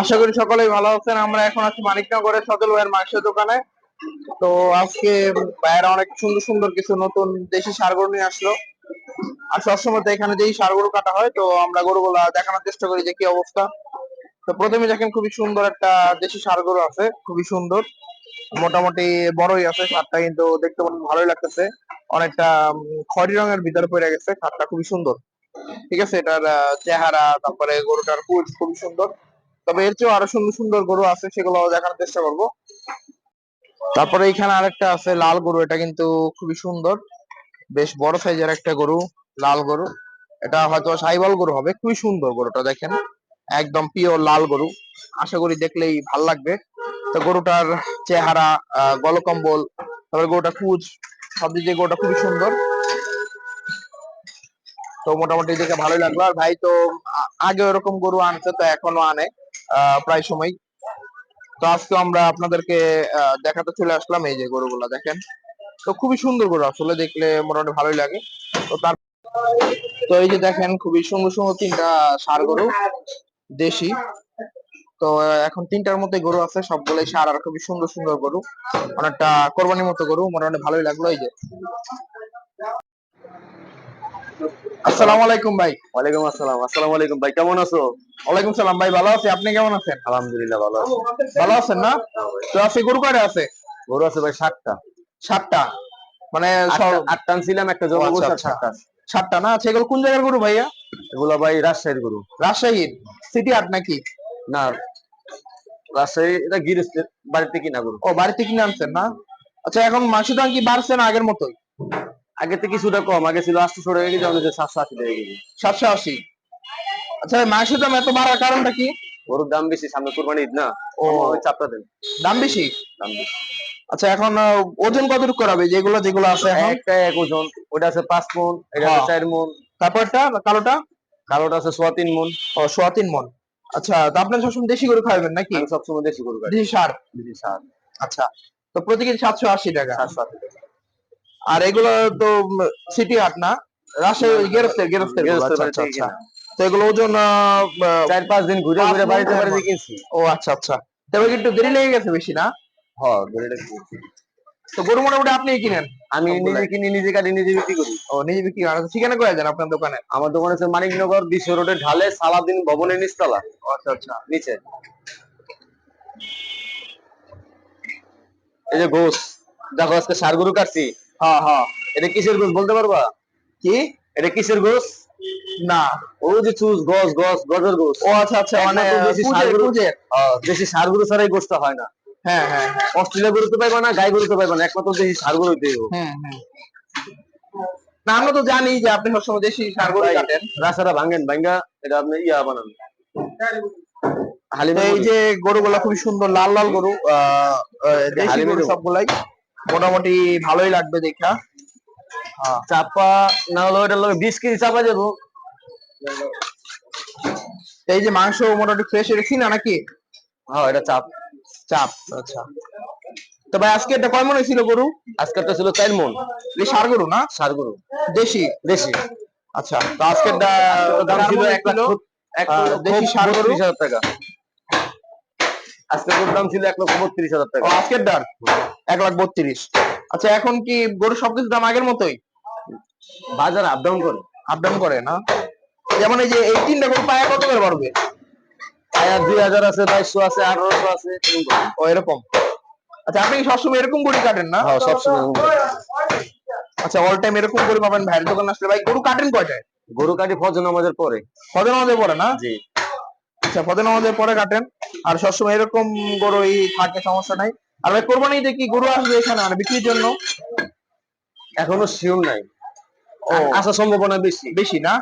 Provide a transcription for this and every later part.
আশা করি সকলেই ভালো আছেন। আমরা এখন আছি মানিকনগরের সদল ভাইয়ের মাংসের দোকানে। তো আজকে ভাইয়েরা অনেক সুন্দর সুন্দর কিছু নতুন দেশি সারগরু নিয়ে আসলো। আর সবসময় তো এখানে যেই সারগরু কাটা হয়, তো আমরা গরুগুলা দেখানোর চেষ্টা করি যে কি অবস্থা। তো প্রথমে দেখেন খুবই সুন্দর একটা দেশি সারগরু আছে, খুবই সুন্দর। মোটামুটি বড়ই আছে সারটা কিন্তু দেখতে ভালোই লাগতেছে। অনেকটা খয়েরি রঙের ভিতরে পড়ে গেছে সারটা খুবই সুন্দর। ঠিক আছে, এটার চেহারা, তারপরে গরুটার কুচ খুবই সুন্দর। তবে এর চেয়েও আরও সুন্দর সুন্দর গরু আছে, সেগুলো দেখানোর চেষ্টা করব। তারপরে এখানে আরেকটা আছে, লাল গরু, এটা কিন্তু খুবই সুন্দর। বেশ বড় সাইজের একটা গরু, লাল গরু। এটা হয়তো সাইবল গরু হবে, খুবই সুন্দর গরুটা, দেখেন। একদম পিওর লাল গরু। আশা করি দেখলেই ভালো লাগবে। তো গরুটার চেহারা গলকম্বল, তারপরে গরুটা কুচ সব দিক গরুটা খুবই সুন্দর। তো মোটামুটি দেখে ভালোই লাগল। আর ভাই তো আগে ওরকম গরু আনছে, তো এখনও আনে। প্রায় সময়। তো আজকে আমরা আপনাদেরকে দেখাতে চলে আসলাম এই যে গরুগুলা, দেখেন। তো খুবই সুন্দর গরু আসলে, দেখলে মোটামুটি ভালোই লাগে। তো তার তো এই যে দেখেন, খুবই সুন্দর সুন্দর তিনটা সার গরু, দেশি। তো এখন তিনটার মধ্যে গরু আছে, সবগুলোই সার, আর খুবই সুন্দর সুন্দর গরু। অনেকটা কোরবানির মতো গরু, মোটামুটি ভালোই লাগল এই যে। আসসালামু আলাইকুম ভাই। ওয়ালাইকুম আসসালাম। আসসালামু আলাইকুম ভাই কেমন আছো? ওয়ালাইকুম সালাম ভাই ভালো আছি? আপনি কেমন আছেন? আলহামদুলিল্লাহ ভালো আছি। ভালো আছেন না? তো আজকে গরু কয়টা আছে? গরু আছে ভাই সাতটা। সাতটা। মানে আটটা- ছিলাম একটা জমা আচ্ছা, আচ্ছা। সাতটা সাতটা না? আচ্ছা এগুলো কোন জায়গার গরু ভাইয়া? এগুলো ভাই রাজশাহীর গরু। রাজশাহীর সিটি হাট নাকি? না রাজশাহী এটা গিরস্তের বাড়িতে কিনা গরু। ও বাড়িতে কিনে আনছেন না? আচ্ছা এখন মাংসের দাম কি বাড়ছে না আগের মতোই? আগে থেকে কিছুটা কম আগে ছিল আটশো টাকা কেজি আমাদের সাতশো আশি টাকা কেজি। সাতশো আশি? আচ্ছা মাংসের দাম এত বাড়ার কারণটা কি? গরুর দাম বেশি সামনে কোরবানি ঈদ না? ও। চাপটা দেন। দাম বেশি? দাম বেশি। আচ্ছা এখন ওজন কতটুকু করাবে? যেগুলো যেগুলো আছে একটা এক ওজন ওটা আছে পাঁচ মন এটা আছে হ্যাঁ। চার মন। তারপরটা কালোটা? কালোটা আছে সোয়া তিন মন। ও সোয়া তিন মন। আচ্ছা তো আপনার সবসময় দেশি গরু খাবেন নাকি? সবসময় দেশি গরু দেশি সার? দেশি সার। আচ্ছা তো প্রতি কেজি সাতশো আশি টাকা। সাতশো আশি টাকা। আর এগুলো তো সিটি হাট না। রাজশাহী গেরস্তের গেরস্তের আচ্ছা, আচ্ছা, আচ্ছা। তো এগুলো ওজন চার পাঁচ দিন ঘুরে ঘুরে বাড়িতে বাড়িতে। কিনছি। ও আচ্ছা আচ্ছা। তবে কি একটু দেরি লেগে গেছে বেশি না? হ্যাঁ। তো গরু মোটামুটি আপনি কিনেন? আমি। নিজে কিনি নিজে কাটি নিজে বিক্রি করি। ও নিজে বিক্রি করেন। আচ্ছা, ঠিকানা করে দেন আপনার দোকানে। আমার দোকান হচ্ছে মানিকনগর বিশ্ব রোডের ঢালে সালাদিন ভবনের নিচতলা। আচ্ছা আচ্ছা। নিচে। এই যে গোস দেখো আজকে সার গরু কাটছি। হ্যাঁ হ্যাঁ এটা কিসের গোস বলতে পারবা? কি? এটা কিসের গোস? না। ও যে চুজ গস গস গজের গোস। ও আচ্ছা আচ্ছা মানে একমাত্র দেশি সার গরু ছাড়া এই গোসটা হয় না। হ্যাঁ হ্যাঁ। হ্যাঁ অস্ট্রেলিয়া পাইবা না গাই গরুতে পাইবা না একমাত্র দেশি সার গরু হইতে হুম। না আমরা তো জানি যে আপনি সবসময় দেশি সার গরু কাটেন। রাস্তাটা ভাঙেন ভাঙ্গা এটা আপনি ইয়া বানান। হালিমা এই যে গরুগুলা খুবই সুন্দর লাল লাল গরু দেশি গরু সবগুলাই। মোটামুটি ভালোই লাগবে দেখা। হ্যাঁ। চাপা না হলো এটা লগে বিশ কেজি চাপা যাব এই যে মাংস মোটামুটি ফ্রেশ রেখি না নাকি? হ্যাঁ এটা চাপ চাপ। আচ্ছা। তো ভাই আজকে এটা কয় মনে ছিল গরু? আজকেরটা ছিল চার মন। এই সার গরু না? সার গরু। দেশি? দেশি। আচ্ছা তো আজকের দাম ছিল এক লাখ দেশি ষাঁড় গরু? হাজার টাকা। আজকে গরুর দাম ছিল এক লক্ষ বত্রিশ হাজার টাকা। আজকের ডার এক লাখ বত্রিশ। আচ্ছা এখন কি গরুর সবকিছু দাম আগের মতোই? বাজার আপডাউন করে। আপ ডাউন করে না? যেমন এই যে এই তিনটা গরু পায়া কত করে পারবে আয়ার দুই হাজার আছে বাইশশো আছে আঠারোশো আছে এরকম ও এরকম। আচ্ছা আপনি সবসময় এরকম গরু কাটেন না? হ্যাঁ সবসময় আচ্ছা অল টাইম এরকম গরু পাবেন ভাইয়ের দোকান আসলে ভাই গরু কাটেন কয়টায়? গরু কাটি ফজর নামাজের পরে। ফদে নামাজে পরে না? জি। আচ্ছা ফদে নামাজে পরে কাটেন। আর সবসময় এরকম গরুই থাকে সমস্যা নাই। আর ভাই কোরবানিতে কি গরু আসবে এখানে মানে বিক্রির জন্য? এখনও শিওর নাই। আসার সম্ভাবনা বেশি। বেশি না?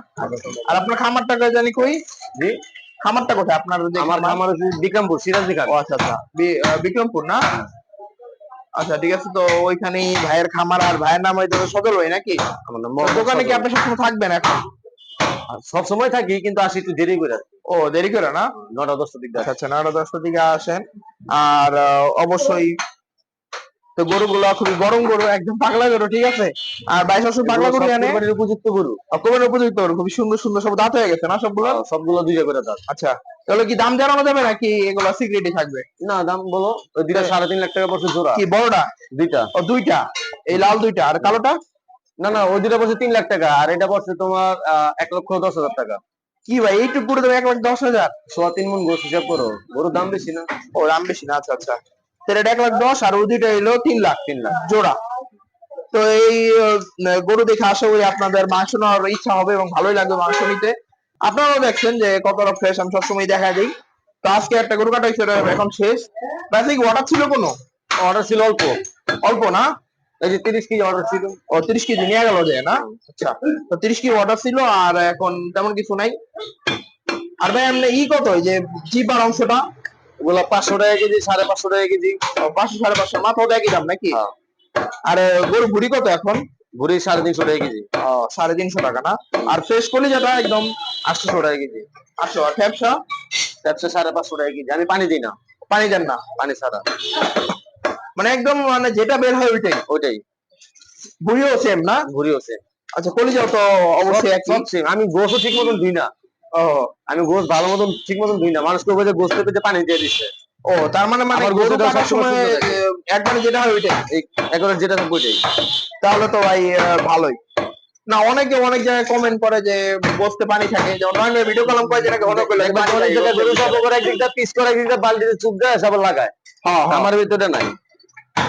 আর আপনার খামারটা কই জানি কই? জি? খামারটা কোথায়? আপনার আমার খামার? আমার বিক্রমপুর সিরাজদি ও আচ্ছা আচ্ছা। বিক্রমপুর না? আচ্ছা ঠিক আছে তো ওইখানেই ভাইয়ের খামার আর ভাইয়ের নাম হয়তো সদর ভাই নাকি? দোকানে কি। আপনি সবসময় থাকবেন এখন? সব সময় থাকি কিন্তু আসি একটু দেরি করে। ও দেরি করে না। নটা দশটার দিকে আচ্ছা আচ্ছা নটা দশটার দিকে আসেন। আর অবশ্যই তো গরুগুলো খুবই গরম গরু একদম পাগলা গরু ঠিক আছে? আর ভাই সবসময় পাগলা গরু কোরবানির উপযুক্ত গরু। কোরবানির উপযুক্ত গরু খুবই সুন্দর সুন্দর সব দাঁত হয়ে গেছে না সবগুলো? সবগুলো দুইটা করে দাঁত। আচ্ছা তাহলে কি দাম জানানো যাবে নাকি এগুলো সিক্রেটই থাকবে? না দাম বলো ওই দুইটা সাড়ে তিন লাখ টাকা পড়ছে জোড়া। কি বড়টা? দুইটা। ও দুইটা? এই লাল দুইটা আর কালোটা? না না ওই দুইটা পড়ছে তিন লাখ টাকা আর এটা পড়ছে তোমার এক লক্ষ দশ হাজার টাকা। কি ভাই এইটুকু করে দেবে এক লাখ দশ হাজার। সোয়া তিন মন গোস হিসাব করো। গরুর দাম বেশি না? ও দাম বেশি না আচ্ছা আচ্ছা। তাহলে এটা এক লাখ দশ আর ওই দুইটা এলো তিন লাখ তিন লাখ জোড়া। তো এই গরু দেখে আশা করি আপনাদের মাংস নেওয়ার ইচ্ছা হবে এবং ভালোই লাগবে মাংস নিতে। আপনারাও দেখছেন যে কতটা ফ্রেশ আমি সবসময় দেখা দিই। তো আজকে একটা গরু কাটা এখন শেষ। ব্যাস কি অর্ডার ছিল কোনো? অর্ডার ছিল অল্প। অল্প না? এই যে তিরিশ কেজি অর্ডার ছিল। ও তিরিশ কেজি নিয়ে গেল যে না? আচ্ছা। তো তিরিশ কেজি অর্ডার ছিল আর এখন তেমন কিছু নাই। আর ভাই এমনি ই কত? যে জিপার অংশটা ওগুলা পাঁচশো টাকা কেজি সাড়ে পাঁচশো টাকা কেজি। পাঁচশো সাড়ে পাঁচশো মাথাও একই দাম নাকি? হ্যাঁ। আর গরু ভুড়ি কত এখন? ভুড়ি সাড়ে তিনশো টাকা কেজি। সাড়ে তিনশো টাকা না? আর ফ্রেশ করলে যেটা একদম আটশোশো টাকা কেজি। আটশো আর ফ্যাপসা? ব্যবসা সাড়ে পাঁচশো টাকা কেজি। আমি পানি দিই না। পানি দেন না। পানি ছাড়া। মানে একদম মানে যেটা বের হয় ওইটাই ওইটাই ভুড়িও সেম না ভুড়ি হচ্ছে আচ্ছা কলিজাও তো অবশ্যই সব same। আমি গোসও ঠিক মতন ধুই না ও আমি গোস ভালো মতন ঠিক মতন ধুই না মানুষকে বলে গোস পেতে পানি দিয়ে দিচ্ছে ও তার মানে মানে গরু কাটার সময় একবারে যেটা হয় ওইটাই একবার যেটা থাকবে ওইটাই তাহলে তো ভাই ভালোই না অনেকে অনেক জায়গায় কমেন্ট করে যে বসতে পানি থাকে যেমন নয় ভিডিও কলম করে যে নাকি অনেক করে একবার অনেক জায়গায় গরু জব করে একদিকটা পিস করে একদিকটা বালতিতে চুপ দেয় সব লাগায় হ্যাঁ হ্যাঁ আমার ভিতরে নাই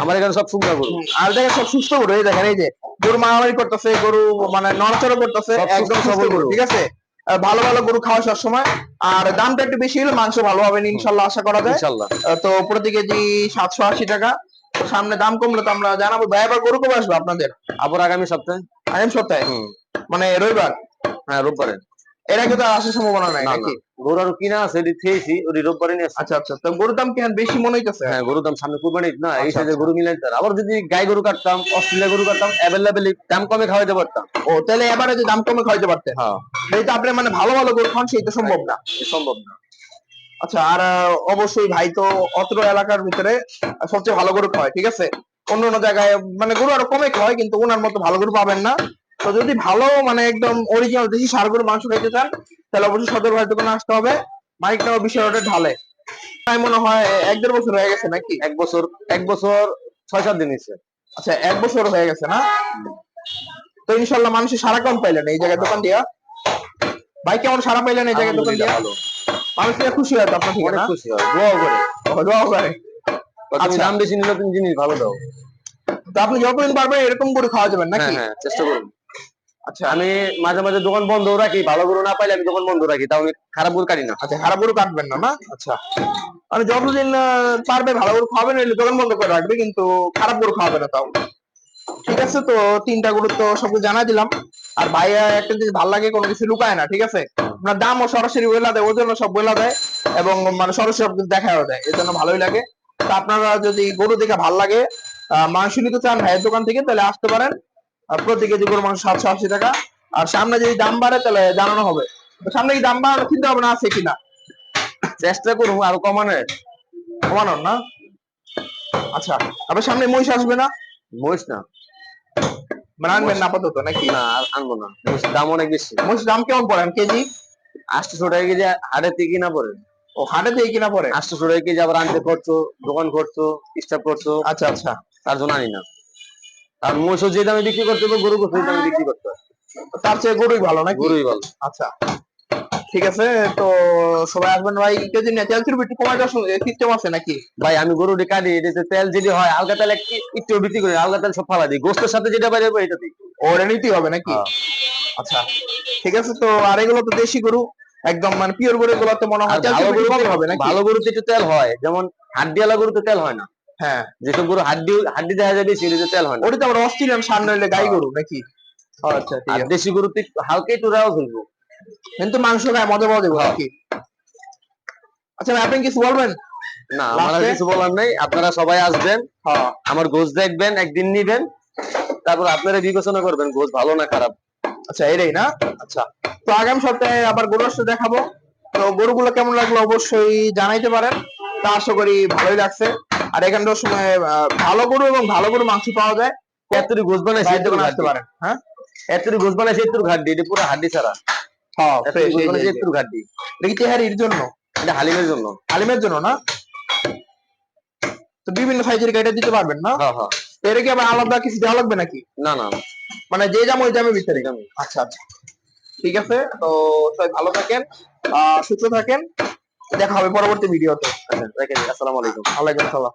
আমার এখানে সব শুকনা গরু। আর দেখেন সব সুস্থ গরু এই দেখেন এই যে গরু মারামারি করতেছে গরু মানে নড়াচড়া করতেছে একদম সবল গরু। ঠিক আছে? ভালো ভালো গরু খাওয়া সব সময় আর দামটা একটু বেশি হলে মাংস ভালো হবে ইনশাল্লাহ আশা করা যায়। ইনশাল্লাহ। তো প্রতি কেজি সাতশো আশি টাকা। সামনে দাম কমলে তো আমরা জানাব ভাই আবার গরু কবে আসবে আপনাদের? আবার আগামী সপ্তাহে। আগামী সপ্তাহে? মানে রবিবার? হ্যাঁ রোববারে। এর আগে তো আসার সম্ভাবনা নাই নাকি? গরু আরও কিনা আছে এটি খেয়েছি ওটি রোববারে নিয়ে আচ্ছা আচ্ছা। তো গরুর দাম কেন বেশি মনে হইতেছে? হ্যাঁ গরুর দাম সামনে কুরবানি না এই আচ্ছা, আচ্ছা। গরু মিলাই আবার যদি গাই গরু কাটতাম অস্ট্রেলিয়া গরু কাটতাম অ্যাভেলেবেল দাম কমে খাওয়াইতে পারতাম। ও তাহলে এবারে যে দাম কমে পারতেন হ্যাঁ। আপনি মানে ভালো ভালো গরু খান সেই তো সম্ভব না। সম্ভব না। আচ্ছা আর অবশ্যই ভাই তো অত্র এলাকার ভিতরে সবচেয়ে ভালো গরু খাওয়ায় ঠিক আছে? অন্য অন্য জায়গায় মানে গরু আরও কমে খাওয়ায় কিন্তু ওনার মতো ভালো গরু পাবেন না। তো যদি ভালো মানে একদম অরিজিনাল দেশি সার গরু মাংস খাইতে চান তাহলে অবশ্যই সদর ভাই দোকানে আসতে হবে। মাইকটাও বিশ রোডে ঢালে। তাই মনে হয় এক দেড় বছর হয়ে গেছে নাকি? এক বছর এক বছর ছয় সাত দিন হয়েছে। আচ্ছা এক বছর হয়ে গেছে না? তো ইনশাল্লাহ মানুষের সারা কম পাইলেন এই জায়গায় দোকান দিয়া। ভাই কেমন সারা পাইলেন এই জায়গায় দোকান দিয়া? আলহামদুলিল্লাহ ভালো। মানুষ খুশি হয় তো আপনার অনেক খুশি হয় দোয়াও করে। দোয়া করে। তুমি আচ্ছা। দাম বেশি নিলে তুমি জিনিস ভালো দাও। তো আপনি যতদিন পারবেন এরকম করে খাওয়া যাবেন হ্যাঁ নাকি হ্যাঁ চেষ্টা করুন। আচ্ছা আমি মাঝে মাঝে দোকান বন্ধ রাখি, ভালো গরু না পাইলে আমি দোকান বন্ধ রাখি, তাও আমি খারাপ গরু কাটি না। আচ্ছা খারাপ গরু কাটবেন না না? আচ্ছা। মানে যতদিন পারবে ভালো গরু খাওয়াবেন দোকান বন্ধ করে রাখবে, কিন্তু খারাপ গরু খাওয়াবে না তাও। ঠিক আছে তো, তিনটা গরু তো সবকিছু জানা দিলাম। আর ভাইয়া একটা জিনিস ভালো লাগে, কোনো কিছু লুকায় না, ঠিক আছে? আপনার দামও সরাসরি বইলা দেয়, ওজন সব বইলা দেয়, এবং মানে সরাসরি সব কিছু দেখাও দেয়, এর জন্য ভালোই লাগে। তো আপনারা যদি গরু দেখে ভালো লাগে মাংস নিতে চান ভাইয়ের দোকান থেকে, তাহলে আসতে পারেন। প্রতি কেজি গরু মাংস সাতশো আশি টাকা। আর সামনে যদি দাম বাড়ে তাহলে জানানো হবে। সামনে কি দাম বাড়ানো চিন্তা ভাবনা আছে কিনা? চেষ্টা করুন আরও কমানোর। কমানোর না? আচ্ছা আবার সামনে মহিষ আসবে না? মহিষ না। মানে আনবেন না আপাতত নাকি? না আর আনব না। মহিষের দাম অনেক বেশি। মহিষ দাম কেমন পড়েন কেজি? আটশো টাকা কেজি হাটের থেকে কিনা পড়ে। ও হাটে থেকে কিনা পড়ে? আটশো টাকা কেজি আবার আনতে করছ দোকান করছ স্টাফ করছ আচ্ছা আচ্ছা। তার জন্য আনি না। আর মহিষও যে দামে বিক্রি করতে হবে গরু সেই দামে বিক্রি করতে হবে। তার চেয়ে গরুই ভালো নাকি? গরুই ভালো। আচ্ছা। ঠিক আছে তো সবাই আসবেন ভাই। কেজি নিয়ে তেল চুরবি একটু কমাই দেওয়ার সিস্টেম আছে নাকি? ভাই আমি গরু কাটি এটাতে তেল যদি হয় আলগা তেল একটু বিক্রি করি আলগা তেল সব ফালা দিই। গোস্তের সাথে যেটা বাইরে এটা দিই। ওরে নিতেই হবে নাকি? হ্যাঁ। আচ্ছা ঠিক আছে তো আর এগুলো তো দেশি গরু। একদম মানে পিওর গরু এগুলো তো মনে হয় ভালো গরু হবে ভালো গরুতে একটু তেল হয় যেমন হাড্ডিওয়ালা গরুতে তেল হয় না। হ্যাঁ। যেসব গরু হাড্ডি হাড্ডি দেখা যায় বেশি এটাতে তেল হয় না। ওটা তো আবার অস্ট্রেলিয়ান সার নইলে গাই। গরু নাকি? আচ্ছা আর দেশি গরুতে একটু হালকা একটু রাও ফেলব। কিন্তু মাংস গায়ে মজা পাওয়া যাবে হ্যাঁ। নাকি? আচ্ছা আপনি কিছু বলবেন? না আমার? কিছু বলার নেই। আপনারা সবাই আসবেন। হ্যাঁ। আমার গোছ দেখবেন একদিন নিবেন। তারপর আপনারা বিবেচনা করবেন গোছ ভালো না খারাপ। আচ্ছা এটাই না? আচ্ছা। তো আগামী সপ্তাহে আবার গরু দেখাবো। তো গরুগুলো কেমন লাগল অবশ্যই জানাইতে পারেন। তা আশা করি ভালোই লাগছে। আর এখানটার সময় ভালো গরু এবং ভালো গরু মাংস পাওয়া যায়। গোস বানাইছে ভাইয়ের এতরি দোকানে আসতে পারেন হ্যাঁ? এতরি গোস বানাইছে এতরি ঘাড্ডি এটা পুরো হাড্ডি ছাড়া। হ্যাঁ এটা কি তেহারির জন্য? এটা হালিমের জন্য। আলিমের জন্য না? তো বিভিন্ন সাইজের গাড়িটা দিতে পারবেন না? হ্যাঁ হ্যাঁ। এটা কি আবার আলাদা কিছু দেওয়া লাগবে নাকি? না না। মানে যে দাম ওই দামে। আচ্ছা আচ্ছা। ঠিক আছে তো সবাই ভালো থাকেন আহ সুস্থ থাকেন। দেখা হবে পরবর্তী ভিডিওতে। আচ্ছা আসসালামু আলাইকুম। আলাইকুম আসসালাম।